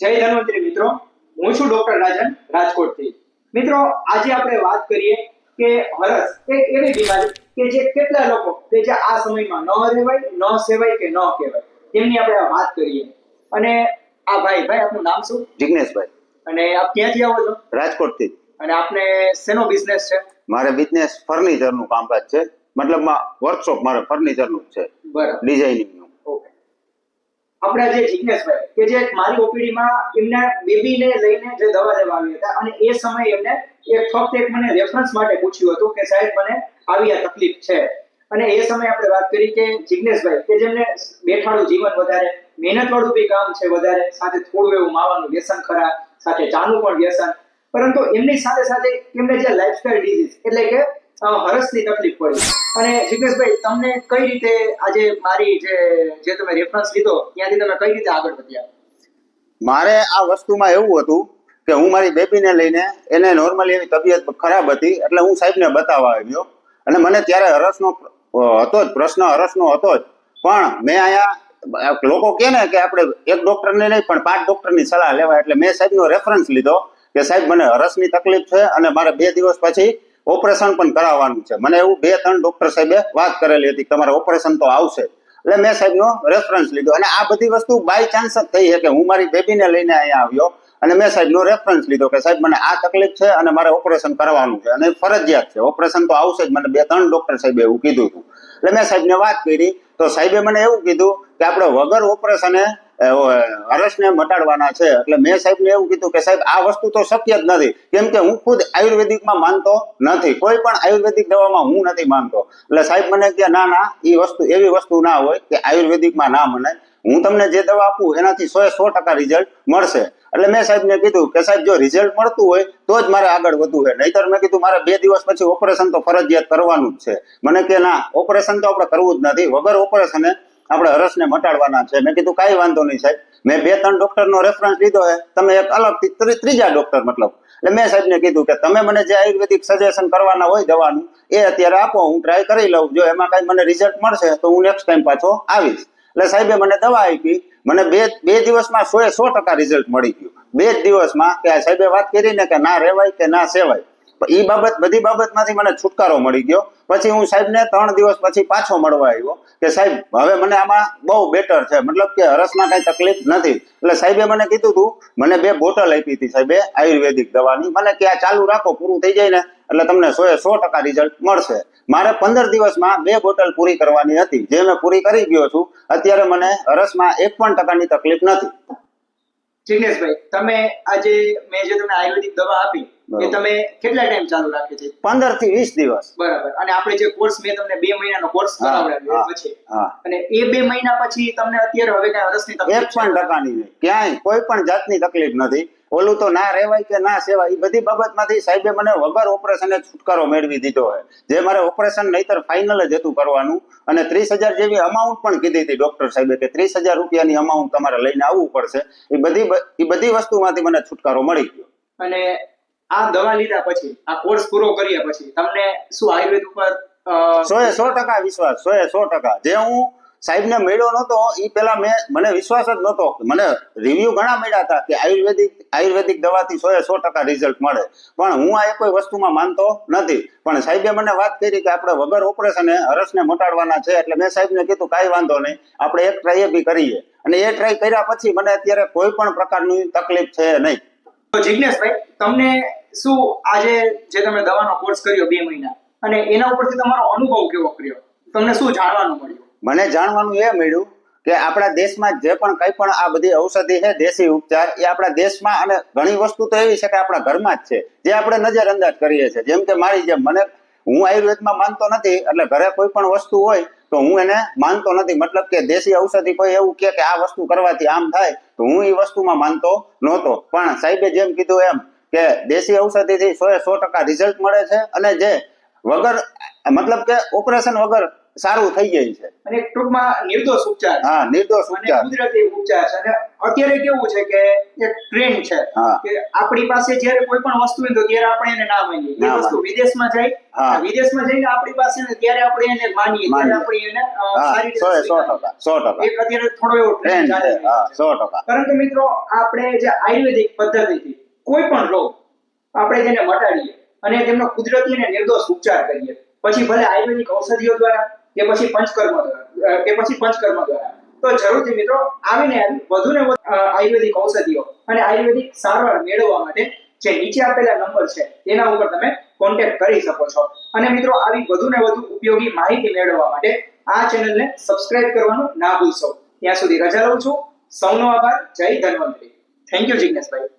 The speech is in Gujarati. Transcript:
જય ધન્વંતરી મિત્રો. હું છું ડોક્ટર રાજન રાજકોટથી. મિત્રો આજે આપણે વાત કરીએ કે હરસ એક એવી બીમારી કે જે કેટલા લોકો કે જે આ સમયમાં ન રહેવાય ન સેવાય કે ન કહેવાય. તેમની આપણે વાત કરીએ. અને આ ભાઈ ભાઈ આપનું નામ શું? જિગ્નેશભાઈ. અને આપ ક્યાંથી આવો છો? રાજકોટથી અને આપને શેનો બિઝનેસ છે? મારે બિઝનેસ ફર્નિચરનું કામકાજ છે. મતલબમાં વર્કશોપ મારે ફર્નિચરનું નું છે. બરાબર. ડિઝાઇનિંગનું ઓકે આપણા જે જિજ્ઞેશભાઈ કે જે મારી ઓપીડીમાં એમના બેબીને લઈને જે દવા લેવા આવ્યા હતા, અને એ સમયે એમને એક ફક્ત એક મને રેફરન્સ માટે પૂછ્યું હતું કે સાહેબ મને આવી આ તકલીફ છે. અને એ સમયે આપણે વાત કરી કે જિજ્ઞેશભાઈ કે જેમને બેઠાડું જીવન વધારે, મહેનત વાળું બી કામ છે વધારે, સાથે થોડું એવું માવાનું વ્યસન ખરા, સાથે ચાનું પણ વ્યસન. પરંતુ એમની સાથે સાથે એમને જે લાઇફસ્ટાઇલ ડિઝીઝ એટલે કે હરસની તકલીફ પડી. અને જિગ્નેશભાઈ તમને કઈ રીતે આજે મારી જે જે તમે રેફરન્સ લીધો ત્યાંથી તમે કઈ રીતે આગળ વધ્યા? મારે આ વસ્તુમાં એવું હતું કે હું મારી બેબીને લઈને એને નોર્મલી એવી તબિયત ખરાબ હતી એટલે હું સાહેબને બતાવવા આવ્યો. અને મને ત્યારે હરસનો હતો જ પ્રશ્ન હરસનો હતો જ. પણ મેં અહીંયા લોકો કહે ને કે આપણે એક ડોક્ટરને નહીં પણ પાંચ ડોક્ટરની સલાહ લેવાય. એટલે મેં સાહેબનો રેફરન્સ લીધો કે સાહેબ મને હરસની તકલીફ છે અને મારે બે દિવસ પછી ઓપરેશન પણ કરાવવાનું છે. મને એવું બે, ત્રણ ડોક્ટર સાહેબે વાત કરેલી હતી તમારે ઓપરેશન તો આવશે એટલે મેં સાહેબનો રેફરન્સ લીધો. અને આ બધી વસ્તુ બાય ચાન્સ જ થઈ છે કે હું મારી બેબીને લઈને અહીંયા આવ્યો અને મેં સાહેબનો રેફરન્સ લીધો કે સાહેબ, મને આ તકલીફ છે અને મારે ઓપરેશન કરવાનું છે. અને ફરજિયાત છે. ઓપરેશન તો આવશે જ. મને બે, ત્રણ ડોક્ટર સાહેબે એવું કીધું હતું. એટલે મેં સાહેબને વાત કરી. તો સાહેબે મને એવું કીધું કે આપણે વગર ઓપરેશને હરસને મટાડવાના છે. એટલે મેં સાહેબને એવું કીધું કે, સાહેબ, આ વસ્તુ તો શક્ય જ નથી. કેમ કે હું ખુદ આયુર્વેદિકમાં માનતો નથી. કોઈ પણ આયુર્વેદિક દવામાં હું નથી માનતો. એટલે સાહેબ મને કે ના ના એ વસ્તુ, એવી વસ્તુ ના હોય કે આયુર્વેદિકમાં ના મનાય હું તમને જે દવા આપું, એનાથી સો સો ટકા રિઝલ્ટ મળશે. એટલે મેં સાહેબને કીધું કે, સાહેબ, જો રિઝલ્ટ મળતું હોય, તો જ મારે આગળ વધવું છે. નહીતર મેં કીધું, મારે બે દિવસ પછી ઓપરેશન તો ફરજિયાત કરવાનું જ છે. મને કે ના, ઓપરેશન તો આપણે કરવું જ નથી. વગર ઓપરેશને આપણે હરસને મટાડવાના છે. મેં કીધું, કાંઈ વાંધો નહીં સાહેબ. મેં બે ત્રણ ડોક્ટરનો રેફરન્સ લીધો છે. તમે એક અલગથી ત્રી- ત્રીજા ડોક્ટર મતલબ. એટલે મેં સાહેબને કીધું કે તમે મને જે આયુર્વેદિક સજેશન કરવાના હોય દવાનું એ અત્યારે આપો, હું ટ્રાય કરી લઉં. જો એમાં કાંઈ મને રિઝલ્ટ મળશે, તો હું નેક્સ્ટ ટાઈમ પાછો આવીશ. એટલે સાહેબે મને દવા આપી. મને બે બે દિવસમાં સો એ સો ટકા રિઝલ્ટ મળી ગયું. બે જ દિવસમાં કે સાહેબે વાત કરીને કે ના રેવાય કે ના સેવાય. એ બાબત, બધી બાબતમાંથી મને છુટકારો મળી ગયો. પછી હું સાહેબને ત્રણ દિવસ પછી પાછો મળવા આવ્યો કે સાહેબ, હવે મને આમાં બહુ બેટર છે. મતલબ કે હરસમાં કઈ તકલીફ નથી. એટલે સાહેબે મને કીધું હતું મને બે બોટલ આપી હતી સાહેબે, આયુર્વેદિક દવાની. મને કે આ ચાલુ રાખો, પૂરું થઈ જાય ને, એટલે તમને સો સો ટકા રિઝલ્ટ મળશે. મારે પંદર દિવસમાં બે બોટલ પૂરી કરવાની હતી. જે મેં પૂરી કરી ગયો છું, અત્યારે મને હરસમાં એક પણ ટકાની તકલીફ નથી. જિગ્નેશભાઈ તમે આજે મેં જે તમને આયુર્વેદિક દવા આપી એ તમે કેટલા ટાઈમ ચાલુ રાખે છે? પંદરથી વીસ દિવસ. બરાબર. અને આપણે જે કોર્સ મેં તમને બે મહિનાનો કોર્સ કરાવડાવ્યો પછી. અને એ બે મહિના પછી તમને અત્યારે હવે કઈ હરસની એક પણ ટકાની નહીં. ક્યાંય કોઈ પણ જાતની તકલીફ નથી. ઓલું તો ના રહેવાય કે ના સેવાય એ બધી બાબતમાંથી સાહેબે મને વગર ઓપરેશને છુટકારો મેળવી દીધો હોય જે મારે ઓપરેશન નહીતર ફાઇનલ જ હતું કરવાનું. અને ત્રીસ હજાર જેવી અમાઉન્ટ પણ કીધી હતી ડોક્ટર સાહેબે કે ત્રીસ હજાર રૂપિયાની અમાઉન્ટ તમારે લઈને આવવું પડશે. એ બધી એ બધી વસ્તુમાંથી મને છુટકારો મળી ગયો. અને આ દવા લીધા પછી આ કોર્સ પૂરો કર્યા પછી તમને શું આયુર્વેદ ઉપર સો એ સો ટકા વિશ્વાસ સો એ સો ટકા. જે હું સાહેબને મળ્યો નહોતો એ પેલા મેં મને વિશ્વાસ જ નહોતો. મને રિવ્યુ ઘણા મળ્યા હતા કે આયુર્વેદિક આયુર્વેદિક દવાથી સો એ સો ટકા રિઝલ્ટ મળે. પણ હું આ કોઈ વસ્તુમાં માનતો નથી. પણ સાહેબે મને વાત કરી કે આપણે વગર ઓપરેશને હરસને મટાડવાના છે એટલે મેં સાહેબને કીધું કાંઈ વાંધો નહીં. આપણે એક ટ્રાય બી કરીએ. અને એ ટ્રાય કર્યા પછી મને અત્યારે કોઈ પણ પ્રકારની તકલીફ છે નહીં. જિજ્ઞેશભાઈ તમને શું આજે જે તમે દવાનો કોર્સ કર્યો બે મહિના, અને એના ઉપરથી તમારો અનુભવ કેવો કર્યો? તમને શું જાણવાનું મળ્યું? મને જાણવાનું એ મળ્યું કે આપણા દેશમાં જે પણ કંઈ પણ આ બધી ઔષધિ છે, દેશી ઉપચાર, એ આપણા દેશમાં અને ઘણી વસ્તુ તો એવી છે કે આપણા ઘરમાં જ છે, જે આપણે નજરઅંદાજ કરીએ છીએ. જેમ કે મારી જેમ મને, હું આયુર્વેદમાં માનતો નથી, એટલે ઘરે કોઈ પણ વસ્તુ હોય તો હું એને માનતો નથી. મતલબ કે દેશી ઔષધિ કોઈ એવું કે આ વસ્તુ કરવાથી આમ થાય, તો હું એ વસ્તુમાં માનતો નહોતો. પણ સાહેબે જેમ કીધું એમ કે દેશી ઔષધિથી સો સો ટકા રિઝલ્ટ મળે છે અને જે વગર મતલબ કે ઓપરેશન વગર સારું થઈ જાય છે. અને ટૂંકમાં નિર્દોષ ઉપચાર. હા નિર્દોષ ઉપચાર. કુદરતી ઉપચાર છે. અને અત્યારે કેવું છે કે એક ટ્રેન્ડ છે કે આપણી પાસે જ્યારે કોઈ પણ વસ્તુ હોય તો ત્યારે આપણે એને ના માનીએ. એ વસ્તુ વિદેશમાં જાય. વિદેશમાં જઈને આપણી પાસે ને ત્યારે આપણે એને માનીએ ત્યારે આપણે એને સારી રીતે સો ટકા સો ટકા. એક અત્યારે થોડો એવો ટ્રેન્ડ ચાલે છે હા સો ટકા. પરંતુ મિત્રો આપણે જે આયુર્વેદિક પદ્ધતિથી કોઈ પણ રોગ આપણે તેને મટાડીએ અને તેમનો કુદરતી અને નિર્દોષ ઉપચાર કરીએ. પછી ભલે આયુર્વેદિક ઔષધિઓ દ્વારા કે પછી પંચકર્મ દ્વારા કે પછી પંચકર્મ દ્વારા. તો જરૂરથી મિત્રો આવીને વધુ ને વધુ આયુર્વેદિક ઔષધિઓ અને આયુર્વેદિક સારવાર મેળવવા માટે જે નીચે આપેલા નંબર છે તેના ઉપર તમે કોન્ટેક્ટ કરી શકો છો. અને મિત્રો આવી વધુ ને વધુ ઉપયોગી માહિતી મેળવવા માટે આ ચેનલને સબસ્ક્રાઇબ કરવાનું ના ભૂલશો. ત્યાં સુધી રજા લઉં છું. સૌનો આભાર. જય ધન્વંતરી. Thank you Jigneshbhai.